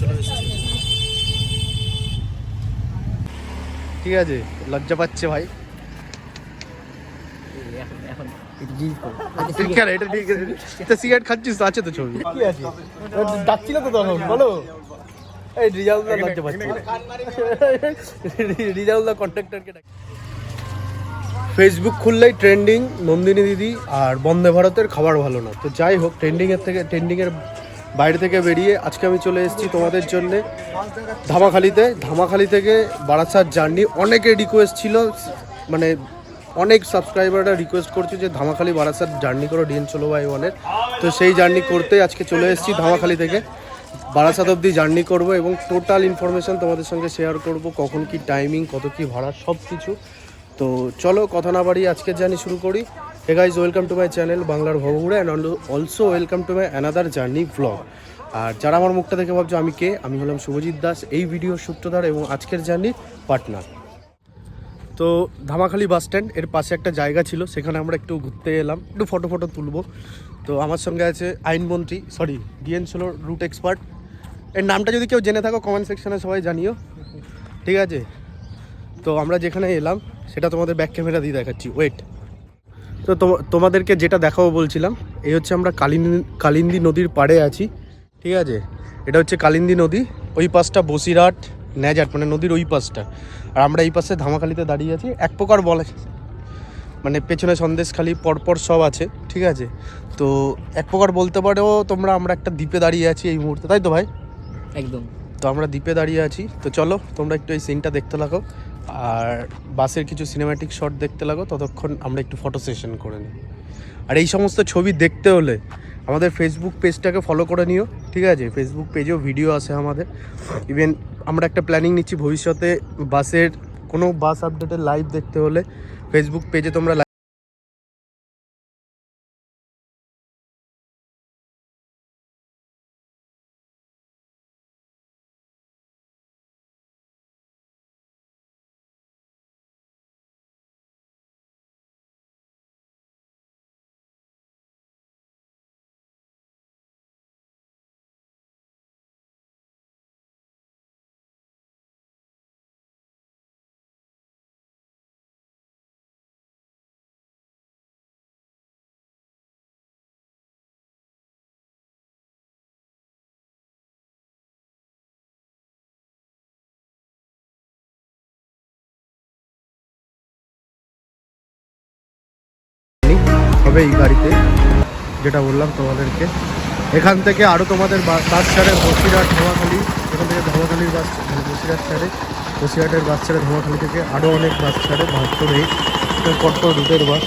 চলে এসেছি। ঠিক আছে লজ্জা পাচ্ছে ভাই। সিগারেট খাচ্ছিস? তো আছে তো ছবি। ডাকছিল তো তখন বলো। এই রিজাউল্লাহ লজ্জা পাচ্ছে। রিজাউল্লাহ কন্ট্রাক্টরকে ডাক ফেসবুক খুললেই ট্রেন্ডিং নন্দিনী দিদি আর বন্দে ভারতের খাবার ভালো না। তো যাই হোক ট্রেন্ডিংয়ের থেকে ট্রেন্ডিংয়ের বাইরে থেকে বেরিয়ে আজকে আমি চলে এসেছি তোমাদের জন্যে ধামাখালিতে। ধামাখালি থেকে বারাসাত জার্নি। অনেকে রিকোয়েস্ট ছিল মানে অনেক সাবস্ক্রাইবাররা রিকোয়েস্ট করছে যে ধামাখালি বারাসাত জার্নি করো ডিএন চলো বাই ওয়ানের। তো সেই জার্নি করতে আজকে চলে এসেছি ধামাখালি থেকে। বারাসাত অবধি জার্নি করব এবং টোটাল ইনফরমেশন তোমাদের সঙ্গে শেয়ার করব, কখন কি টাইমিং কত কি ভাড়া সব কিছু তো চলো, কথা না বাড়িয়ে আজকের জার্নি শুরু করি। Hey guys welcome to my channel বাংলার ভবঘুরে and also welcome to my another journey blog আর যারা আমার মুখটা দেখে ভাবছ, আমি কে? আমি হলাম শুভজিৎ দাস, এই ভিডিও সূত্রধার এবং আজকের জার্নি পার্টনার তো ধামাখালি বাস স্ট্যান্ড এর পাশে একটা জায়গা ছিল, সেখানে আমরা একটু ঘুরতে এলাম, একটু ফটো ফটো তুলবো। তো আমার সঙ্গে আছে আইনমন্ত্রী সরি ডিএন ছিল রুট এক্সপার্ট এর নামটা যদি কেউ জেনে থাকো কমেন্ট সেকশনে সবাই জানিও। ঠিক আছে? তো আমরা যেখানে এলাম, সেটা তোমাদের ব্যাক ক্যামেরা দিয়ে দেখাচ্ছি। ওয়েট তো তোমা- তোমাদেরকে যেটা দেখাবো বলছিলাম এই হচ্ছে আমরা কালিন্দী কালিন্দী নদীর পাড়ে আছি ঠিক আছে? এটা হচ্ছে কালিন্দী নদী ওই পাশটা বসিরহাট ন্যাজাট মানে নদীর ওই পাশটা। আর আমরা এই পাশে ধামাখালিতে দাঁড়িয়ে আছি এক প্রকার বলে মানে পেছনে সন্দেশখালি পরপর সব আছে ঠিক আছে? তো এক প্রকার বলতে পারো তোমরা আমরা একটা দ্বীপে দাঁড়িয়ে আছি এই মুহূর্তে তাই তো ভাই? একদম। তো আমরা দ্বীপে দাঁড়িয়ে আছি তো চলো তোমরা একটু এই সিনটা দেখতে লাগো আর বাসের কিছু সিনেম্যাটিক শট দেখতে লাগো, ততক্ষণ আমরা একটু ফটো সেশন করে নিই। আর এই সমস্ত ছবি দেখতে হলে আমাদের ফেসবুক পেজটাকে ফলো করে নিও, ঠিক আছে? ফেসবুক পেজেও ভিডিও আছে আমাদের। ইভেন আমরা একটা প্ল্যানিং নিচ্ছি ভবিষ্যতে বাসের কোনো বাস আপডেটের লাইভ দেখতে হলে ফেসবুক পেজে তোমরা হবে এই গাড়িতে, যেটা বললাম তোমাদেরকে। এখান থেকে আরও তোমাদের বাস ছাড়ে বসিরহাট, ধোয়াখালি। এখান থেকে ধোয়াখালির বাস মানে বসিরহাট ছাড়ে। বসিরহাটের বাস ছাড়ে, ধোয়াখালি থেকে আরও অনেক বাস ছাড়ে বাহাত্তর এই পরপর রুটের বাস।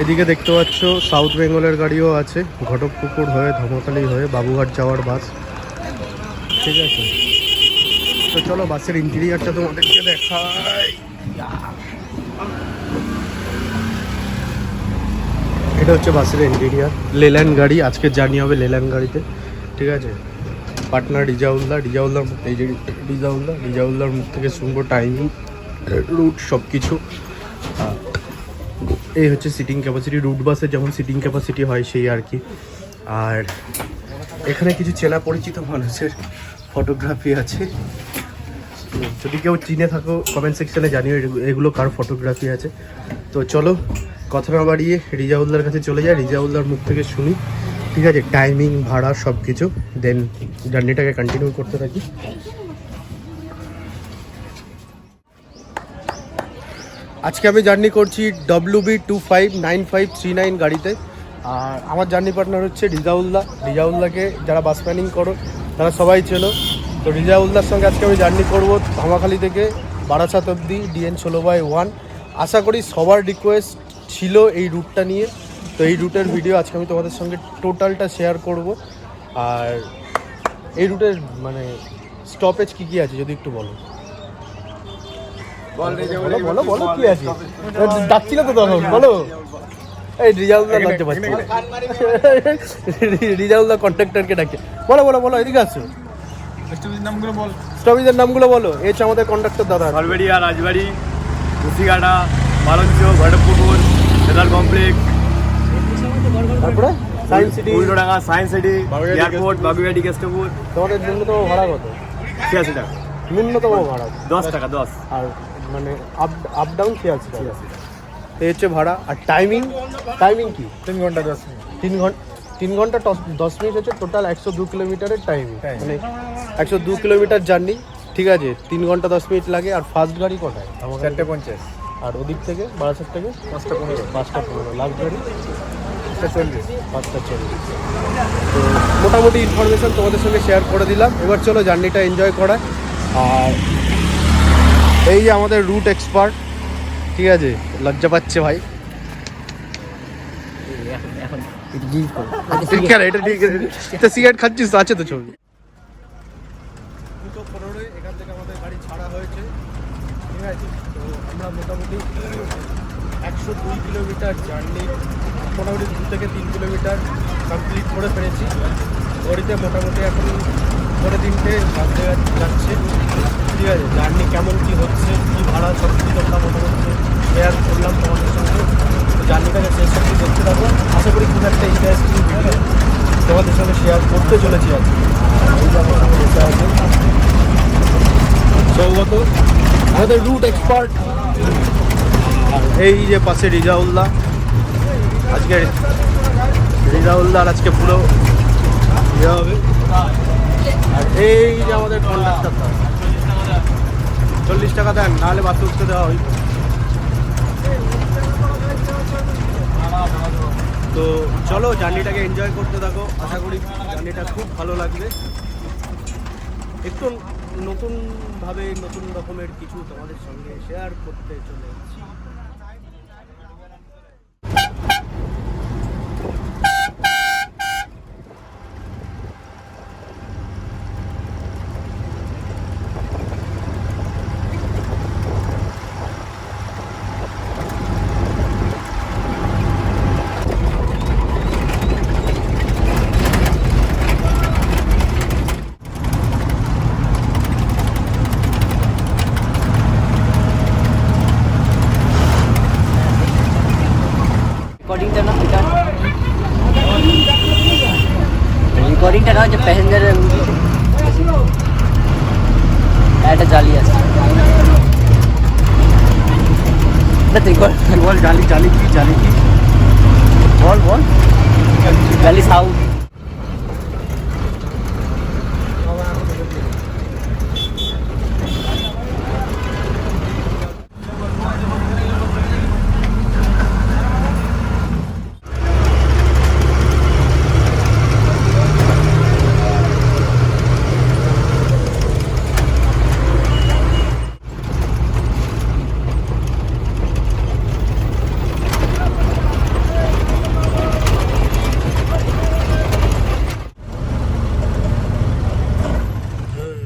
এদিকে দেখতে পাচ্ছ, সাউথ বেঙ্গলের গাড়িও আছে, ঘটকপুকুর হয়ে ধমাখালি হয়ে, বাবুঘাট যাওয়ার বাস। ঠিক আছে? তো চলো, বাসের ইন্টেরিয়ারটা তোমাদেরকে দেখাই। এটা হচ্ছে বাসের ইন্টেরিয়ার লেল্যান্ড গাড়ি, আজকে জার্নি হবে লেল্যান্ড গাড়িতে, ঠিক আছে? পাটনা রিজাউল্লাহ রিজাউল্লাহ এই যে রিজাউল্লাহ রিজাউল্লাহর মুখ থেকে শুনব টাইমিং রুট সব কিছু এই হচ্ছে সিটিং ক্যাপাসিটি রুট বাসের যেমন সিটিং ক্যাপাসিটি হয় সেই আর কি। আর এখানে কিছু চেনা পরিচিত মানুষের ফটোগ্রাফি আছে। যদি কেউ চিনে থাকো কমেন্ট সেকশনে জানিও এগুলো কার ফটোগ্রাফি আছে। তো চলো কথা না বাড়িয়ে রিজাউল্লার কাছে চলে যায়। রিজাউল্লার মুখ থেকে শুনি, ঠিক আছে টাইমিং ভাড়া সব কিছু দেন জার্নিটাকে কন্টিনিউ করতে থাকি। আজকে আমি জার্নি করছি W B two five nine five three nine গাড়িতে। আর আমার জার্নি পার্টনার হচ্ছে রিজাউল্লাহ রিজাউল্লাহকে যারা বাস প্ল্যানিং করো, তারা সবাই ছিল তো রিজাউল্লাহর সঙ্গে আজকে আমি জার্নি করব ধামাখালি থেকে বারাসাত অব্দি ডিএন ষোলো বাই ওয়ান আশা করি সবার রিকোয়েস্ট ছিল এই রুটটা নিয়ে। তো এই রুটের ভিডিও আজকে আমি তোমাদের সঙ্গে টোটালটা শেয়ার করব। আর এই রুটের মানে স্টপেজ কী কী আছে যদি একটু বলো? বলো বলো বলো কি আছে? ডাকছিল তো তখন বলো। এই রিজাউল্লাহ লজ্জা পাচ্ছে। রিজাউল্লাহ কন্ট্রাক্টরকে ডাকে। বলো বলো বলো এদিকে আসো। নামগুলো বল। স্টপেজের নামগুলো বলো। এই হচ্ছে আমাদের কন্ট্রাক্টর দাদা। সরবেড়িয়া রাজবাড়ি কুশিঘাটা বালঞ্চ ঘটকপুকুর সেদার কমপ্লেক্স তারপরে? Science city Ultadanga science city airport Baguiati Kestopur তোমাদের ন্যূনতম ভাড়া কত? ছিয়াশি টাকা। ন্যূনতম ভাড়া দশ টাকা দশ। আর মানে আপ আপ ডাউন ছিয়াশি টাকা। এই হচ্ছে ভাড়া। আর টাইমিং টাইমিং কি? তিন ঘণ্টা দশ মিনিট। তিন ঘণ্টা তিন ঘণ্টা দশ- দশ মিনিট হচ্ছে টোটাল একশো দু কিলোমিটারের টাইমিং মানে একশো দু কিলোমিটার জার্নি ঠিক আছে তিন ঘণ্টা দশ মিনিট লাগে। আর ফার্স্ট গাড়ি কটায় আমার চারটে পঞ্চাশ। আর ওদিক থেকে বারাসাত থেকে পাঁচটা পনেরো। পাঁচটা পনেরো। লাস্ট গাড়ি পাঁচটা চল্লিশ। পাঁচটা চল্লিশ। তো মোটামুটি ইনফরমেশন তোমাদের সঙ্গে শেয়ার করে দিলাম। এবার চলো জার্নিটা এনজয় করা আর এই যে আমাদের রুট এক্সপার্ট ঠিক আছে? লজ্জা পাচ্ছে ভাই। এটা ঠিক আছে সিগারেট খাচ্ছিস? তো আছে তো ছবি। দুটো পনেরোই এখান থেকে আমাদের গাড়ি ছাড়া হয়েছে। ঠিক আছে তো আমরা মোটামুটি একশো দুই কিলোমিটার জার্নি, মোটামুটি দু থেকে তিন কিলোমিটার কমপ্লিট করে ফেলেছি। ঘড়িতে মোটামুটি এখন পরে তিনটে বাজতে যাচ্ছে। ঠিক আছে, জার্নি কেমন কী হচ্ছে, কী ভাড়া, সব কিছু তোমরা মোটামুটি শেয়ার করলাম তোমাদের সঙ্গে। জার্নিটাকে শেষ অব্দি দেখতে থাকো। আশা করি খুব একটা ইন্টারেস্টিং ভিডিও তোমাদের সঙ্গে শেয়ার করতে চলেছি আজকে। আমার বসে সৌগত আমাদের রুট এক্সপার্ট এই যে পাশে রিজাউল্লাহ। আজকে রিজাউল্লাহ আজকে পুরো ইয়ে হবে। আর এই যে আমাদের কন্ডাক্টার চল্লিশ টাকা দেন, নাহলে বাসে উঠতে দেওয়া হয় তো চলো জার্নিটাকে এনজয় করতে থাকো। আশা করি জার্নিটা খুব ভালো লাগবে। একটু নতুনভাবে নতুন রকমের কিছু তোমাদের সঙ্গে শেয়ার করতে চলে এসেছি রেকর্ডিংটা না এটা রেকর্ডিংটা না হচ্ছে প্যাসেঞ্জারের একটা জালি আছে না তুই বল বল জালি জালি কি জালি কি বল বল জালি সাউথ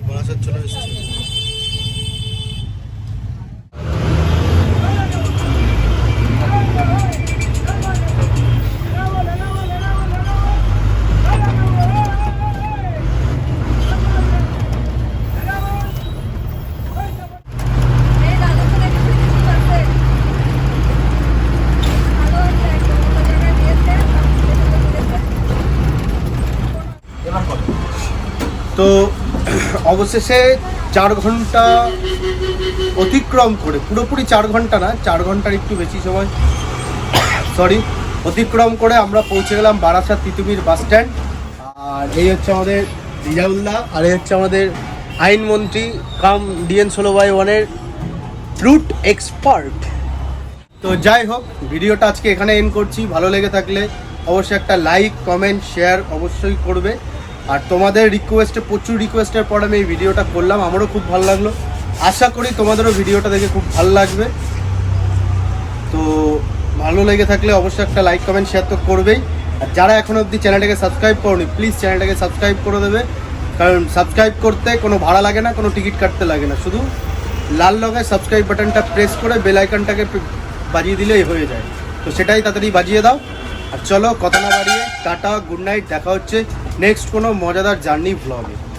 বারাসাত চলে এসেছি তো অবশেষে চার ঘণ্টা অতিক্রম করে, পুরোপুরি চার ঘণ্টা না, চার ঘণ্টার একটু বেশি সময় সরি অতিক্রম করে আমরা পৌঁছে গেলাম বারাসাত তিতুমির বাস স্ট্যান্ড। আর এই হচ্ছে আমাদের রিজাউল্লাহ আর এই হচ্ছে আমাদের আইনমন্ত্রী কাম ডিএন ষোলো বাই ওয়ানের রুট এক্সপার্ট। তো যাই হোক, ভিডিওটা আজকে এখানে এন্ড করছি। ভালো লেগে থাকলে অবশ্যই একটা লাইক, কমেন্ট, শেয়ার অবশ্যই করবে। আর তোমাদের রিকোয়েস্টে প্রচুর রিকোয়েস্টের পর আমি এই ভিডিওটা করলাম। আমারও খুব ভালো লাগল। আশা করি তোমাদেরও ভিডিওটা দেখে খুব ভালো লাগবে। তো ভালো লেগে থাকলে অবশ্যই একটা লাইক কমেন্ট শেয়ার তো করবেই। আর যারা এখনও অবধি চ্যানেলটাকে সাবস্ক্রাইব করনি প্লিজ চ্যানেলটাকে সাবস্ক্রাইব করে দেবে। কারণ সাবস্ক্রাইব করতে কোনো ভাড়া লাগে না, কোনো টিকিট কাটতে লাগে না। শুধু লাল লগায় সাবস্ক্রাইব বাটনটা প্রেস করে বেল আইকনটাকে বাজিয়ে দিলেই হয়ে যায়। তো সেটাই তাড়াতাড়ি বাজিয়ে দাও। আর চলো কথা না বাড়িয়ে টাটা গুড নাইট দেখা হচ্ছে। নেক্সট কোনো মজাদার জার্নি ভ্লগে